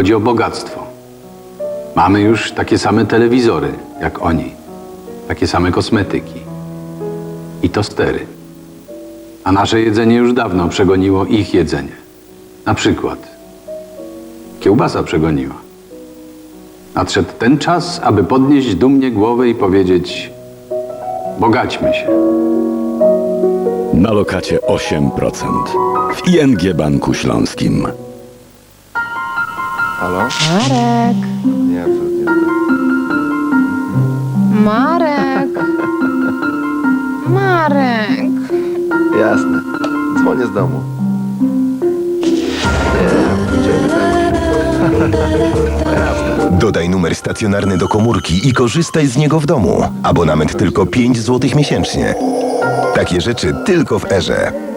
Chodzi o bogactwo. Mamy już takie same telewizory jak oni, takie same kosmetyki i tostery. A nasze jedzenie już dawno przegoniło ich jedzenie. Na przykład kiełbasa przegoniła. Nadszedł ten czas, aby podnieść dumnie głowę i powiedzieć: Bogaćmy się. Na lokacie 8%. W ING Banku Śląskim. Halo? Marek, Nie, absolutnie nie. Marek, Marek. Jasne. Dzwonię z domu. Dodaj numer stacjonarny do komórki i korzystaj z niego w domu. Abonament tylko 5 zł miesięcznie. Takie rzeczy tylko w Erze.